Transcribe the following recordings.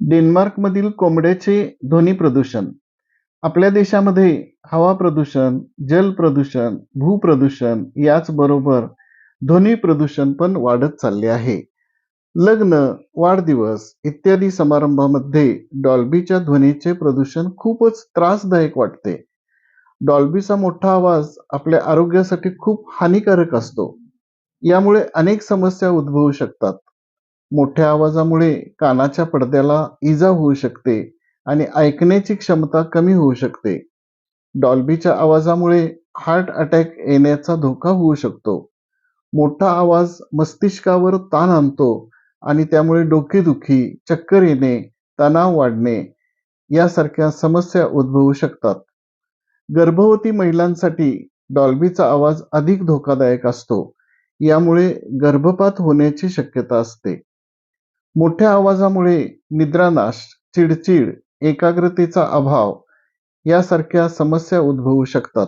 डेन्मार्कमधील कोंबड्याचे ध्वनी प्रदूषण. आपल्या देशामध्ये हवा प्रदूषण जल प्रदूषण भूप्रदूषण याचबरोबर ध्वनी प्रदूषण पण वाढत चालले आहे. लग्न वाढदिवस इत्यादी समारंभामध्ये डॉल्बीच्या ध्वनीचे प्रदूषण खूपच त्रासदायक वाटते. डॉल्बीचा मोठा आवाज आपल्या आरोग्यासाठी खूप हानिकारक असतो. यामुळे अनेक समस्या उद्भवू शकतात. मोठ्या आवाजामुळे कानाच्या पडद्याला इजा होऊ शकते आणि ऐकण्याची क्षमता कमी होऊ शकते. डॉल्बीच्या आवाजामुळे हार्ट अटॅक येण्याचा धोका होऊ शकतो. मोठा आवाज मस्तिष्कावर ताण आणतो आणि त्यामुळे डोकेदुखी चक्कर येणे तणाव वाढणे यासारख्या समस्या उद्भवू शकतात. गर्भवती महिलांसाठी डॉल्बीचा आवाज अधिक धोकादायक असतो. यामुळे गर्भपात होण्याची शक्यता असते. मोठ्या आवाजामुळे निद्रानाश चिडचिड एकाग्रतेचा अभाव यासारख्या समस्या उद्भवू शकतात.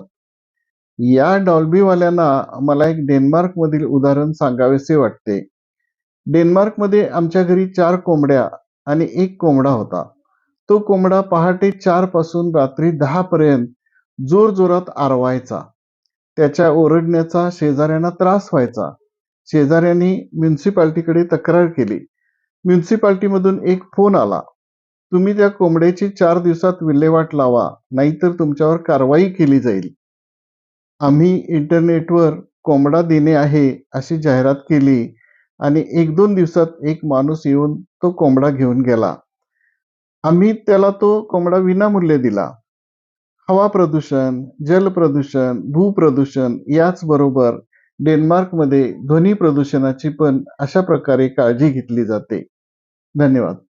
या डॉल्बीवाल्यांना मला एक डेन्मार्कमधील उदाहरण सांगावेसे वाटते. डेन्मार्कमध्ये आमच्या घरी चार कोंबड्या आणि एक कोंबडा होता. तो कोंबडा पहाटे चारपासून रात्री दहापर्यंत जोरजोरात जोर जोरात आरवायचा. त्याच्या ओरडण्याचा शेजाऱ्यांना त्रास व्हायचा. शेजाऱ्यांनी म्युन्सिपाल्टीकडे तक्रार केली. म्युन्सिपाल्टीमधून एक फोन आला. तुम्ही त्या कोंबड्याची चार दिवसात विल्हेवाट लावा नाहीतर तुमच्यावर कारवाई केली जाईल. आम्ही इंटरनेटवर कोंबडा देणे आहे अशी जाहिरात केली आणि एक दोन दिवसात एक माणूस येऊन तो कोंबडा घेऊन गेला. आम्ही त्याला तो कोंबडा विनामूल्य दिला. हवा प्रदूषण जल प्रदूषण भूप्रदूषण याचबरोबर डेन्मार्कमध्ये ध्वनी प्रदूषणाची पण अशा प्रकारे काळजी घेतली जाते. धन्यवाद.